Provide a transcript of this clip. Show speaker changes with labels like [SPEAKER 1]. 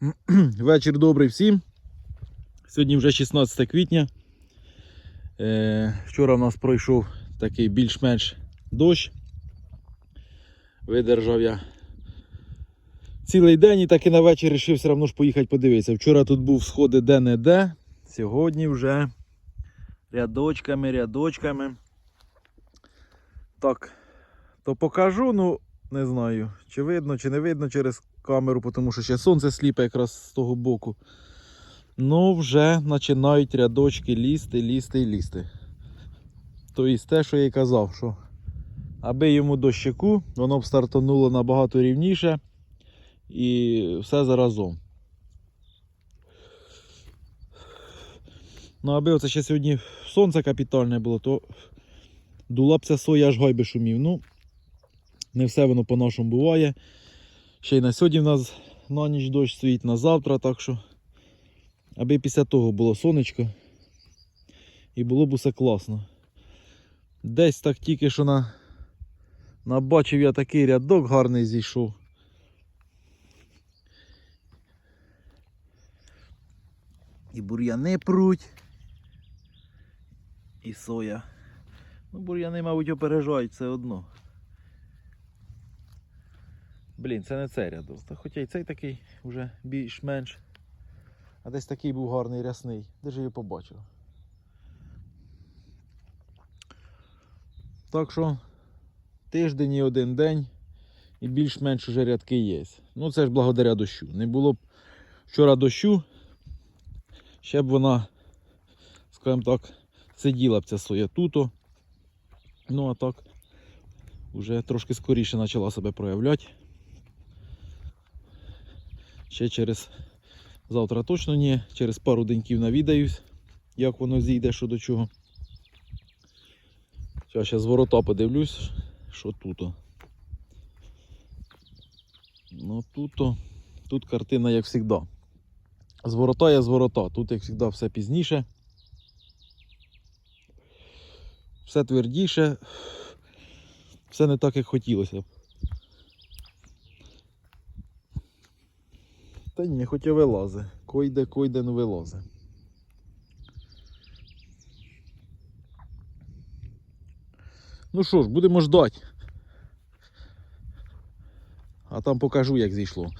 [SPEAKER 1] Вечір добрий всім. Сьогодні вже 16 квітня. Е, вчора в нас пройшов такий більш-менш дощ. Видержав я цілий день і так і на вечір вирішив все одно ж поїхати подивитися. Вчора тут був сходи де-не-де. Сьогодні вже рядочками, рядочками. Так, то покажу, ну не знаю, чи видно, чи не видно через камеру, тому що ще сонце сліпе якраз з того боку. Ну, вже починають рядочки лізти, лізти і лізти. Тобто те, що я й казав, що аби йому дощику, воно б стартануло набагато рівніше і все заразом. Ну, аби оце ще сьогодні сонце капітальне було, то дула б ця соя аж гайби шумів. Ну, не все воно по-нашому буває. Ще й на сьогодні в нас на ніч дощ стоїть на завтра, так що аби після того було сонечко і було б усе класно. Десь так тільки що на... набачив я такий рядок гарний зійшов. І бур'яни пруть. І соя. Ну, бур'яни, мабуть, опережають все одно. Блін, це не цей рядок. Хоча й цей такий вже більш-менш. А десь такий був гарний рясний. Де ж його побачив? Так що тиждень і один день і більш-менш уже рядки є. Ну це ж благодаря дощу. Не було б вчора дощу, ще б вона, скажімо так, сиділа б ця соя туто. Ну а так, вже трошки скоріше почала себе проявляти. Ще через завтра точно ні, через пару деньків навідаюсь, як воно зійде, що до чого. Зараз ще з ворота подивлюсь, що тут. Ну тут, тут картина як завжди. З ворота є з ворота. Тут, як завжди, все пізніше. Все твердіше, все не так, як хотілося б. Та ні, хоч і вилазе. Койде, койде, ну вилазе. Ну що ж, будемо ждати. А там покажу, як зійшло.